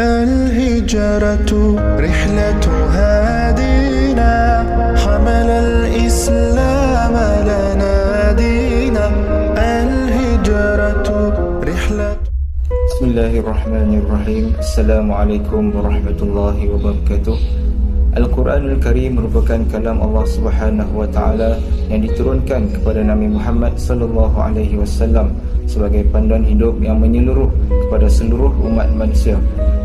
الهجرة رحلة هادينا حمل الإسلام لنا دينا الهجرة رحلة. بسم الله الرحمن الرحيم. السلام عليكم ورحمة الله وبركاته. Al-Quranul Karim merupakan kalam Allah Subhanahu wa taala yang diturunkan kepada Nabi Muhammad sallallahu alaihi wasallam sebagai panduan hidup yang menyeluruh kepada seluruh umat manusia.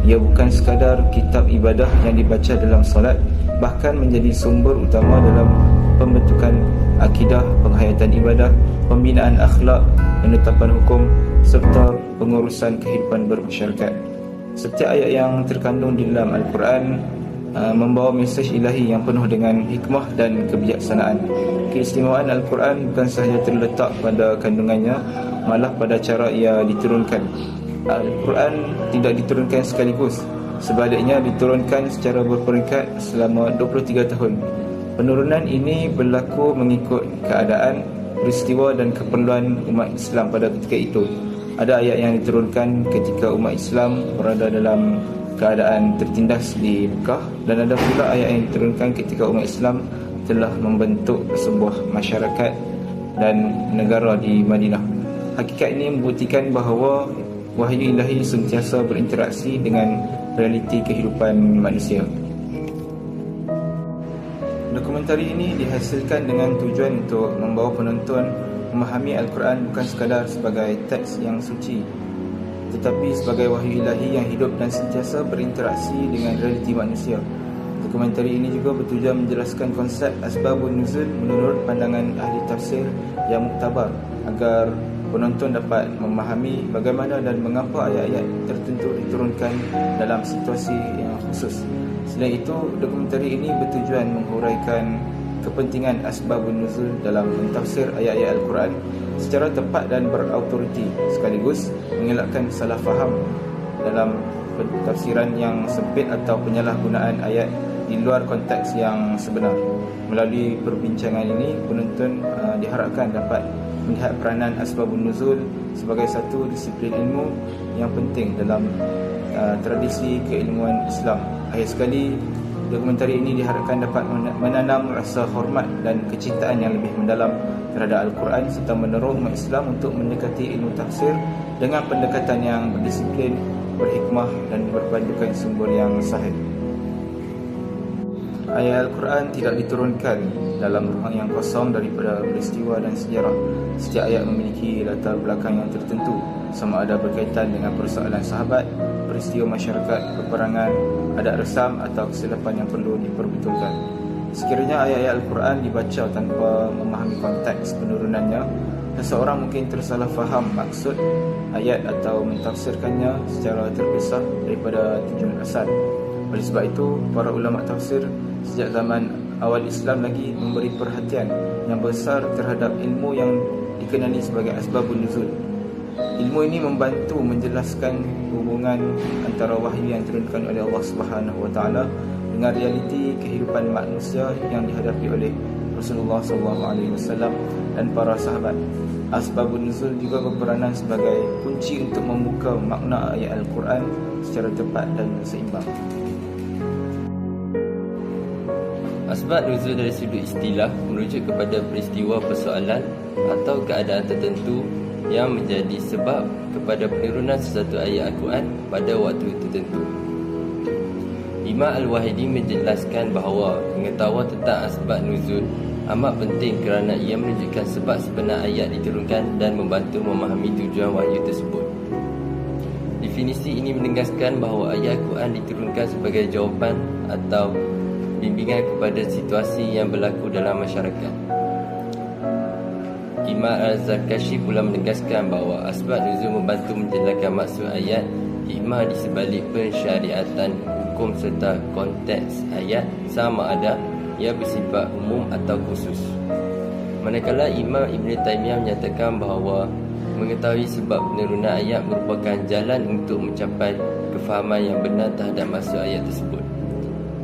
Ia bukan sekadar kitab ibadah yang dibaca dalam solat, bahkan menjadi sumber utama dalam pembentukan akidah, penghayatan ibadah, pembinaan akhlak, penetapan hukum serta pengurusan kehidupan bermasyarakat. Setiap ayat yang terkandung di dalam Al-Quran uh, membawa mesej ilahi yang penuh dengan hikmah dan kebijaksanaan. Keistimewaan Al-Quran bukan sahaja terletak pada kandungannya, malah pada cara ia diturunkan. Al-Quran tidak diturunkan sekaligus, sebaliknya diturunkan secara berperingkat selama 23 tahun. Penurunan ini berlaku mengikut keadaan, peristiwa dan keperluan umat Islam pada ketika itu. Ada ayat yang diturunkan ketika umat Islam berada dalam keadaan tertindas di Mekah dan ada pula ayat yang diturunkan ketika umat Islam telah membentuk sebuah masyarakat dan negara di Madinah. Hakikat ini membuktikan bahawa wahyu ilahi sentiasa berinteraksi dengan realiti kehidupan manusia. Dokumentari ini dihasilkan dengan tujuan untuk membawa penonton memahami Al-Quran bukan sekadar sebagai teks yang suci tetapi sebagai wahyu ilahi yang hidup dan sentiasa berinteraksi dengan realiti manusia. Dokumentari ini juga bertujuan menjelaskan konsep asbabun nuzul menurut pandangan ahli tafsir yang muktabar agar penonton dapat memahami bagaimana dan mengapa ayat-ayat tertentu diturunkan dalam situasi yang khusus. Selain itu, dokumentari ini bertujuan menghuraikan kepentingan asbabun nuzul dalam mentafsir ayat-ayat Al-Quran secara tepat dan berautoriti sekaligus mengelakkan salah faham dalam tafsiran yang sempit atau penyalahgunaan ayat di luar konteks yang sebenar. Melalui perbincangan ini, penonton uh, diharapkan dapat melihat peranan asbabun nuzul sebagai satu disiplin ilmu yang penting dalam uh, tradisi keilmuan Islam. Akhir sekali, dokumentari ini diharapkan dapat menanam rasa hormat dan kecintaan yang lebih mendalam terhadap Al-Quran serta meneroh umat Islam untuk mendekati ilmu tafsir dengan pendekatan yang berdisiplin, berhikmah dan berpandukan sumber yang sahih. Ayat Al-Quran tidak diturunkan dalam ruang yang kosong daripada peristiwa dan sejarah. Setiap ayat memiliki latar belakang yang tertentu sama ada berkaitan dengan persoalan sahabat, peristiwa masyarakat, peperangan, adat resam atau kesilapan yang perlu diperbetulkan. Sekiranya ayat-ayat Al-Quran dibaca tanpa memahami konteks penurunannya, seseorang mungkin tersalah faham maksud ayat atau mentafsirkannya secara terpisah daripada tujuan asal. Oleh sebab itu, para ulama tafsir sejak zaman awal Islam lagi memberi perhatian yang besar terhadap ilmu yang dikenali sebagai asbabun nuzul. Ilmu ini membantu menjelaskan hubungan antara wahyu yang diturunkan oleh Allah Subhanahu Wa Taala dengan realiti kehidupan manusia yang dihadapi oleh Rasulullah sallallahu alaihi wasallam dan para sahabat. Asbabun nuzul juga berperanan sebagai kunci untuk membuka makna ayat Al-Quran secara tepat dan seimbang. Asbab nuzul dari sudut istilah merujuk kepada peristiwa persoalan atau keadaan tertentu yang menjadi sebab kepada penurunan sesuatu ayat Al-Quran pada waktu tertentu. Imam Al-Wahidi menjelaskan bahawa pengetahuan tentang asbab nuzul amat penting kerana ia menunjukkan sebab sebenar ayat diturunkan dan membantu memahami tujuan wahyu tersebut. Definisi ini menegaskan bahawa ayat Al-Quran diturunkan sebagai jawapan atau bimbingan kepada situasi yang berlaku dalam masyarakat. Imam Al-Zarkashi pula menegaskan bahawa asbab nuzul membantu menjelaskan maksud ayat hikmah di sebalik pensyariatan hukum serta konteks ayat sama ada ia bersifat umum atau khusus. Manakala Imam Ibn Taymiyah menyatakan bahawa mengetahui sebab penurunan ayat merupakan jalan untuk mencapai kefahaman yang benar terhadap maksud ayat tersebut.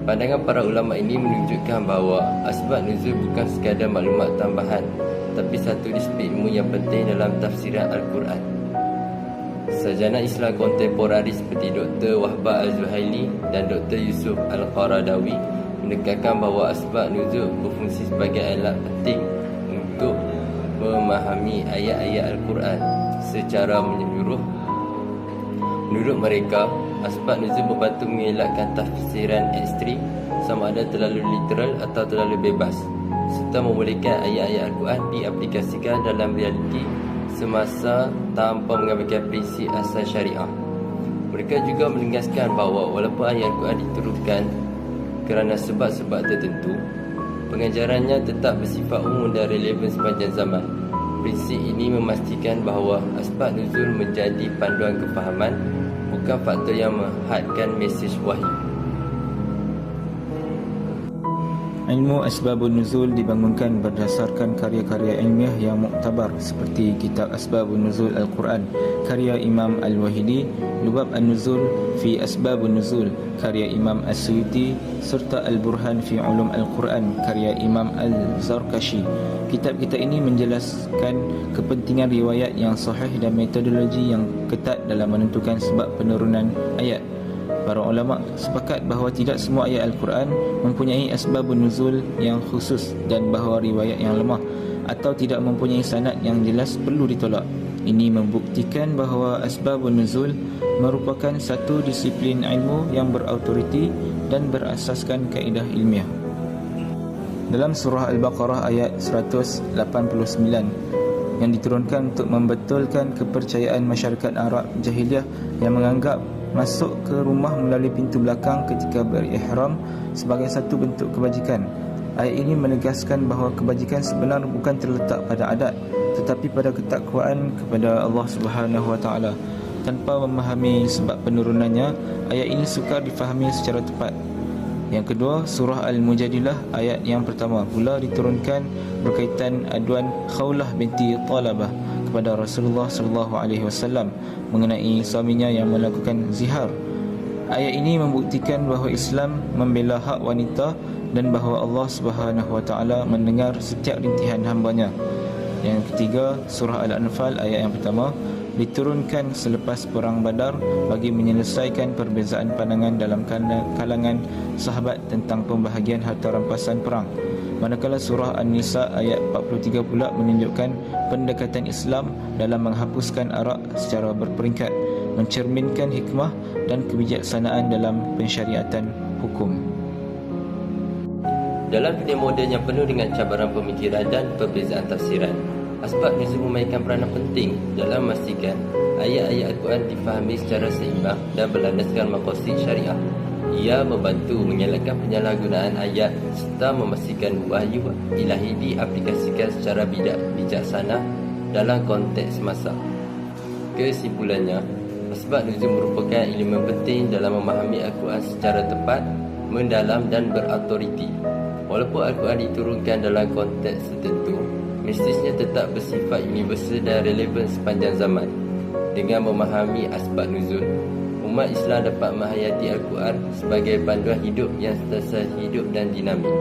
Pandangan para ulama ini menunjukkan bahawa asbab nuzul bukan sekadar maklumat tambahan tapi satu disiplin ilmu yang penting dalam tafsiran Al-Quran. Sarjana Islam kontemporari seperti Dr. Wahbah Al-Zuhaili dan Dr. Yusuf Al-Qaradawi menekankan bahawa asbab nuzul berfungsi sebagai alat penting untuk memahami ayat-ayat Al-Quran secara menyeluruh. Menurut mereka, asbab nuzul membantu mengelakkan tafsiran ekstrim sama ada terlalu literal atau terlalu bebas serta membolehkan ayat-ayat Al-Quran diaplikasikan dalam realiti semasa tanpa mengambilkan prinsip asal syariah. Mereka juga menegaskan bahawa walaupun ayat Al-Quran diturunkan kerana sebab-sebab tertentu, pengajarannya tetap bersifat umum dan relevan sepanjang zaman. Prinsip ini memastikan bahawa asbab nuzul menjadi panduan kefahaman, bukan faktor yang menghadkan mesej wahyu. Ilmu Asbabun Nuzul dibangunkan berdasarkan karya-karya ilmiah yang muktabar seperti Kitab Asbabun Nuzul Al-Quran karya Imam Al-Wahidi, Lubab An-Nuzul fi Asbabun Nuzul karya Imam As-Suyuti serta Al-Burhan fi Ulum Al-Quran karya Imam Al-Zarkashi. Kitab-kitab ini menjelaskan kepentingan riwayat yang sahih dan metodologi yang ketat dalam menentukan sebab penurunan ayat Para ulama sepakat bahawa tidak semua ayat Al-Quran mempunyai asbabun nuzul yang khusus dan bahawa riwayat yang lemah atau tidak mempunyai sanad yang jelas perlu ditolak. Ini membuktikan bahawa asbabun nuzul merupakan satu disiplin ilmu yang berautoriti dan berasaskan kaedah ilmiah. Dalam surah Al-Baqarah ayat 189 yang diturunkan untuk membetulkan kepercayaan masyarakat Arab jahiliah yang menganggap masuk ke rumah melalui pintu belakang ketika berihram sebagai satu bentuk kebajikan. Ayat ini menegaskan bahawa kebajikan sebenar bukan terletak pada adat tetapi pada ketakwaan kepada Allah Subhanahu Wa Taala. Tanpa memahami sebab penurunannya, ayat ini sukar difahami secara tepat. Yang kedua, surah Al-Mujadilah ayat yang pertama pula diturunkan berkaitan aduan Khawlah binti Talabah kepada Rasulullah sallallahu alaihi wasallam mengenai suaminya yang melakukan zihar. Ayat ini membuktikan bahawa Islam membela hak wanita dan bahawa Allah Subhanahu wa taala mendengar setiap rintihan hamba-Nya. Yang ketiga, surah Al-Anfal ayat yang pertama diturunkan selepas perang Badar bagi menyelesaikan perbezaan pandangan dalam kalangan sahabat tentang pembahagian harta rampasan perang manakala surah An-Nisa ayat 43 pula menunjukkan pendekatan Islam dalam menghapuskan arak secara berperingkat mencerminkan hikmah dan kebijaksanaan dalam pensyariatan hukum. Dalam dunia moden yang penuh dengan cabaran pemikiran dan perbezaan tafsiran asbab nuzul memainkan peranan penting dalam memastikan ayat-ayat Al-Quran difahami secara seimbang dan berlandaskan makosid syariah ia membantu mengelakkan penyalahgunaan ayat serta memastikan wahyu ilahi diaplikasikan secara bidak bijaksana dalam konteks masa. Kesimpulannya, sebab nuzul merupakan elemen penting dalam memahami Al-Quran secara tepat, mendalam dan berautoriti. Walaupun Al-Quran diturunkan dalam konteks tertentu, mesejnya tetap bersifat universal dan relevan sepanjang zaman. Dengan memahami asbab nuzul, umat Islam dapat menghayati Al-Quran sebagai panduan hidup yang sentiasa hidup dan dinamik.